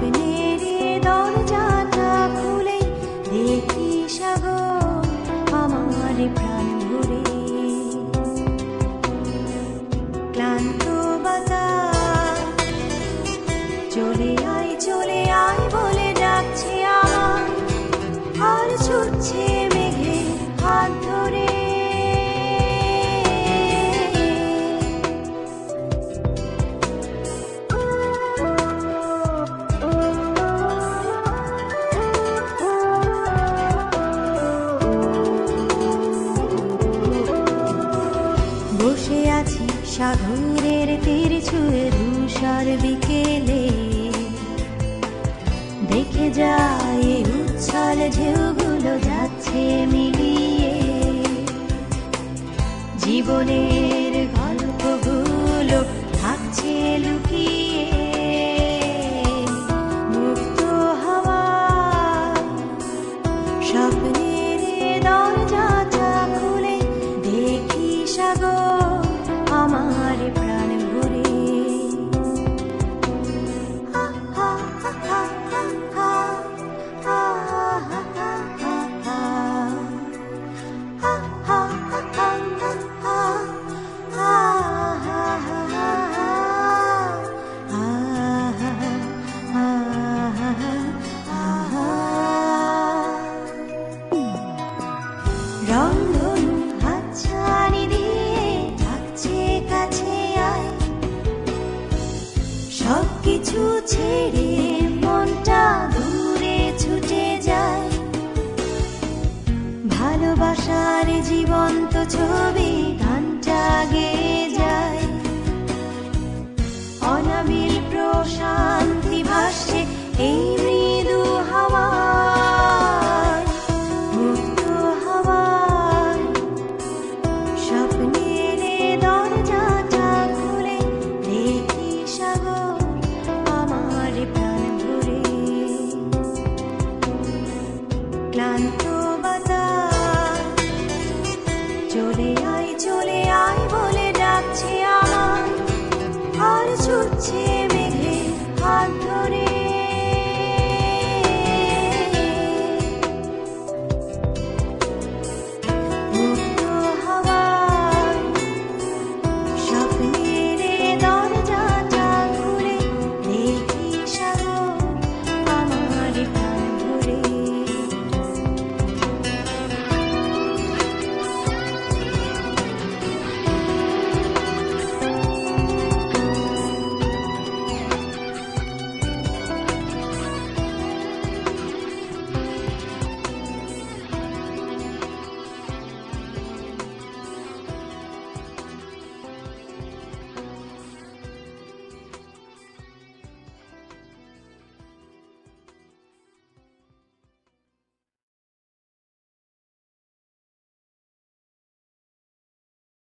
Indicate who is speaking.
Speaker 1: স্বপ্নের দরজাটা খুলে দেখি সাগর আমার প্রাণ ভরে। ক্লান্ত বাতাস চলে আয় চলে আয় বলে ডাকছে আমার। আর ছুটছে সাধুরের তীর ছুঁয়ে ধূসর বিকেলে দেখে যায় উচ্ছল ঢেউগুলো যাচ্ছে মিলিয়ে। জীবনের কাছে আয়। সব কিছু ছেড়ে ছুটে যায়। ভালোবাসার জীবন্ত ছবি গানটা গে যায়। অনাবিল আয় চলে আয় বলে ডাকছে আমার। আর ছুটছে